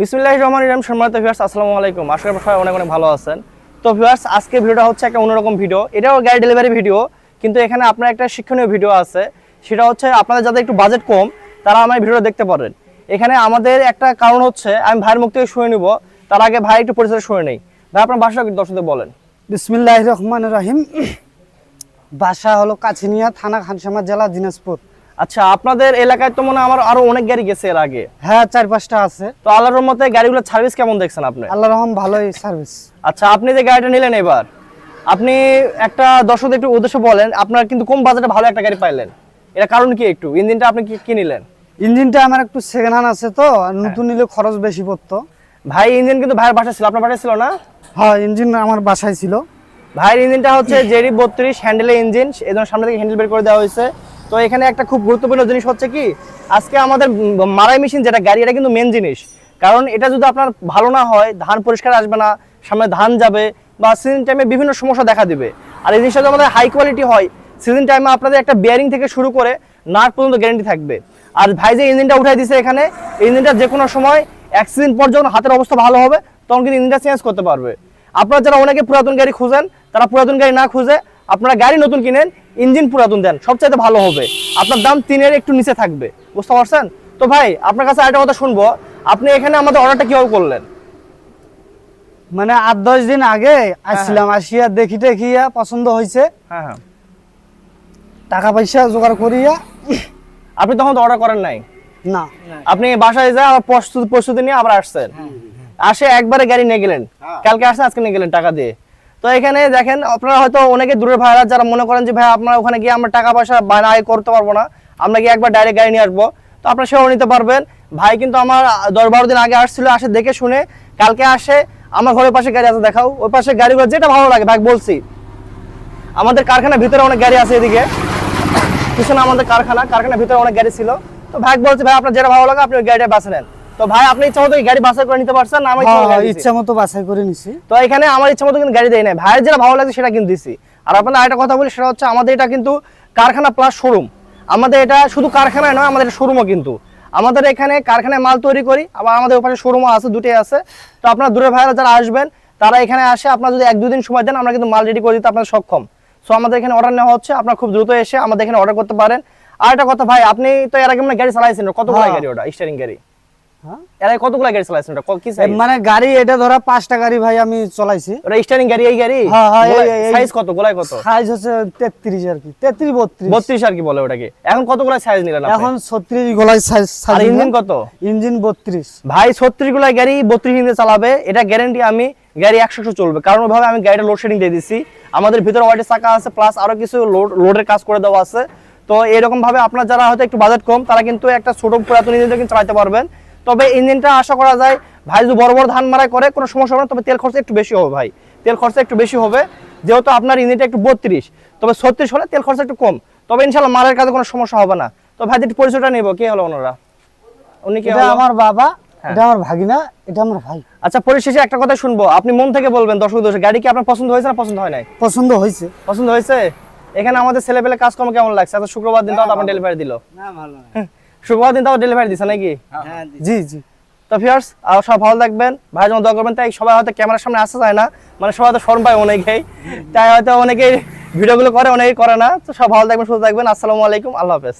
বিসমিল্লাহ রহমান ইরাম সম্মানিত ভিউয়ার্স আসসালামু আলাইকুম। আশা করি সবাই অনেক অনেক ভালো আছেন। তো ভিউয়ার্স আজকে ভিডিওটা হচ্ছে একটা অন্যরকম ভিডিও এটাও গাড়ি ডেলিভারি ভিডিও কিন্তু এখানে আপনার একটা শিক্ষণীয় ভিডিও আছে। সেটা হচ্ছে আপনাদের যাদের একটু বাজেট কম, তারা আমার ভিডিও দেখতে পারেন। এখানে আমাদের একটা কারণ হচ্ছে, আমি ভাইয়ের মুখ থেকে শুনে নিব। তার আগে ভাই একটু পরিচয় শুনে নেই। ভাই, আপনার বাসা দর্শকদের বলেন। বিসমিল্লাহ রহমান রাহিম। বাসা হলো কাছিনিয়া থানা খানসামা জেলা দিনাজপুর। আচ্ছা আপনাদের এলাকায় তো মনে হয় আমার আরও অনেক গাড়ি গেছে এর আগে। হ্যাঁ চার পাঁচটা আছে। তো আল্লাহর মতে গাড়িগুলোর সার্ভিস কেমন দেখছেন আপনি? আল্লাহ রহম ভালোই সার্ভিস আচ্ছা আপনি যে গাড়িটা নিলেন এবার আপনি একটা দর্শক একটু উদ্দেশ্য বলেন আপনার কিন্তু কম বাজেটে ভালো একটা গাড়ি পাইলেন? এটা কারণ কি একটু? ইঞ্জিনটা আপনি কি নিলেন? ইঞ্জিনটা আমার একটু সেকেন্ড হ্যান্ড আছে তো নতুন নিলে খরচ বেশি পড়তো। ভাই ইঞ্জিন কিন্তু ভাইয়ের বাসায় ছিল আপনার বাসায় ছিল না? হ্যাঁ ইঞ্জিন আমার বাসায় ছিল। ভাইয়ের ইঞ্জিনটা হচ্ছে জেরি বত্রিশ হ্যান্ডেলের ইঞ্জিন এই জন্য সামনে থেকে হ্যান্ডেল বের করে দেওয়া হয়েছে। তো এখানে একটা খুব গুরুত্বপূর্ণ জিনিস হচ্ছে কি, আজকে আমাদের মারাই মেশিন যেটা গাড়ি, এটা কিন্তু মেন জিনিস। কারণ এটা যদি আপনার ভালো না হয়, ধান পরিষ্কার আসবে না, সামনে ধান যাবে বা সিজন টাইমে বিভিন্ন সমস্যা দেখা দিবে। আর এই জিনিসটা যদি আমাদের হাই কোয়ালিটি হয় সিজন টাইমে আপনাদের একটা বিয়ারিং থেকে শুরু করে নাট পর্যন্ত গ্যারেন্টি থাকবে। আর ভাই যে ইঞ্জিনটা উঠাই দিছে এখানে ইঞ্জিনটা যে কোনো সময় অ্যাক্সিডেন্ট পর যখন হাতের অবস্থা ভালো হবে, তখন কিন্তু ইঞ্জিনটা চেঞ্জ করতে পারবে। আপনারা যারা অনেকে পুরাতন গাড়ি খুঁজেন, তারা পুরাতন গাড়ি না খুঁজে আপনারা গাড়ি নতুন কিনেন ইঞ্জিন পুরাতন দেন সবচাইতে ভালো হবে। আপনার দাম তিনের একটু নিচে থাকবে। বুঝতে পারছেন? তো ভাই আপনার কাছে আরেকটা কথা শুনব। আপনি এখানে আমাদের অর্ডারটা কীভাবে করলেন? মানে আট দশ দিন আগে আসছিলাম আসিয়া দেখি টেখিয়া পছন্দ হয়েছে হ্যাঁ হ্যাঁ। টাকা পয়সা জোগাড় করিয়া আপনি তখন তো অর্ডার করেন নাই? না। আপনি বাসায় যা আবার প্রস্তুতি প্রস্তুতি নিয়ে আবার আসছেন। আসে একবারে গাড়ি নিয়ে গেলেন। কালকে আসেন আজকে নিয়ে গেলেন টাকা দিয়ে। তো এখানে দেখেন, আপনারা হয়তো অনেকে দূরের ভাইরা যারা মনে করেন যে, ভাই, আপনারা ওখানে গিয়ে আমরা টাকা পয়সা বায়না আয় করতে পারব না। আমরা গিয়ে একবার ডাইরেক্ট গাড়ি নিয়ে আসব। তো আপনারা সেও নিতে পারবেন। ভাই কিন্তু আমার দশ বারো দিন আগে আসছিল, আসে দেখে শুনে কালকে আসে, আমার ঘরের পাশে গাড়ি আছে, দেখাও। ওই পাশে গাড়িগুলো যেটা ভালো লাগে, ভাই, বলছি। আমাদের কারখানার ভিতরে অনেক গাড়ি আছে এদিকে। পিছনে আমাদের কারখানা, কারখানার ভিতরে অনেক গাড়ি ছিল। তো ভাই বলছে, ভাই, আপনার যেটা ভালো লাগে, আপনি ওই গাড়িটা বাসে নেন। তো ভাই আপনি ইচ্ছা মতো গাড়ি বাছাই করে নিতে পারছেন ইচ্ছা মতো হ্যাঁ। ইচ্ছা মতো বাছাই করে নিছি। তো এখানে আমার ইচ্ছা মতো কিন্তু গাড়ি দেয় নাই। ভাইয়ের যেটা ভালো লাগে সেটা কিন্তু দিছি। আর আপনাদের আরেকটা কথা বলি সেটা হচ্ছে আমাদের এটা কিন্তু কারখানা প্লাস শোরুম আমাদের এটা শুধু কারখানায় নয় আমাদের শোরুমও কিন্তু। আমাদের এখানে কারখানায় মাল তৈরি করি আবার আমাদের ওপাশে শোরুমও আছে দুটোই আছে। তো আপনার দূরে ভাইরা যারা আসবেন তারা এখানে আসে আপনার যদি এক দুদিন সময় দেন আমরা কিন্তু মাল রেডি করে দিতে আপনার সক্ষম। সো আমাদের এখানে অর্ডার নেওয়া হচ্ছে আপনার খুব দ্রুত এসে আমাদের এখানে অর্ডার করতে পারেন। আর একটা কথা ভাই আপনি তো এর আগে মানে গাড়ি চালাইছেন কত হ্যাঁ। গাড়ি ওটা স্টারিং গাড়ি? এর আগে কতগুলো গাড়ি চালাইছেন? ওটা ক- size? মানে গাড়ি এটা ধরা পাঁচটা গাড়ি ভাই আমি চলাইছি। ওটা স্টারিং গাড়ি এই গাড়ি? হ্যাঁ, হ্যাঁ, সাইজ কত? গোলায় কত? সাইজ হচ্ছে তেত্রিশ আর কি। তেত্রিশ বত্রিশ। বত্রিশ আর কি বলে ওটাকে। এখন কতগুলো সাইজ নিলেন আপনি? এখন ছত্রিশ গলায় সাইজ আর ইঞ্জিন কত? ইঞ্জিন বত্রিশ। ভাই ছত্রিশগুলা গাড়ি বত্রিশ ইঞ্জিন চালাবে। এটা গ্যারেন্টি আমি গাড়ি একশো একশো চলবে। কারণ ওইভাবে আমি গাড়িটা লোডশেডিং দিয়ে দিচ্ছি আমাদের ভিতরে ওয়াইটের চাকা আছে প্লাস আরও কিছু লোড লোডের কাজ করে দেওয়া আছে। তো এরকম ভাবে আপনার যারা হয়তো একটু বাজেট কম তারা কিন্তু একটা ছোট পুরাতন ইঞ্জিনটা কিন্তু চালাতে পারবেন। তবে ইঞ্জিনটা আশা করা যায় ভাই যদি বড় বড় ধান মারাই করে কোনো সমস্যা হবে না তবে তেল খরচা একটু বেশি হবে ভাই। তেল খরচ একটু বেশি হবে যেহেতু আপনার ইঞ্জিনটা একটু বত্রিশ তবে ছত্রিশ হলে তেল খরচ একটু কম। তবে ইনশাল্লাহ মারের কাজে কোনো সমস্যা হবে না। তো ভাই একটু পরিচয়টা নিব কে হলো ওনারা? উনি কে আমার বাবা হ্যাঁ। এটা আমার ভাগিনা এটা আমার ভাই। আচ্ছা পরিশেষে একটা কথা শুনব। আপনি মন থেকে বলবেন দর্শক দর্শক গাড়ি কি আপনার পছন্দ হয়েছে না পছন্দ হয় নাই? পছন্দ হয়েছে। পছন্দ হয়েছে? এখানে আমাদের ছেলেপেলে কাজকর্ম কেমন লাগছে? আচ্ছা শুক্রবার দিন তো আপনার ডেলিভারি দিল। শুক্রবার দিন তাও ডেলিভারি দিছে নাকি? জি জি। তো ফিয়ার্স আর সব ভালো থাকবেন। ভাই যখন দোয়া করবেন তাই সবাই হয়তো ক্যামেরার সামনে আসতে চায় না। মানে সবাই তো শরম পায় অনেকেই। তাই হয়তো অনেকেই ভিডিওগুলো করে অনেকেই করে না। তো সব ভালো থাকবেন সুস্থ থাকবেন। আসসালামু আলাইকুম আল্লাহ হাফেজ।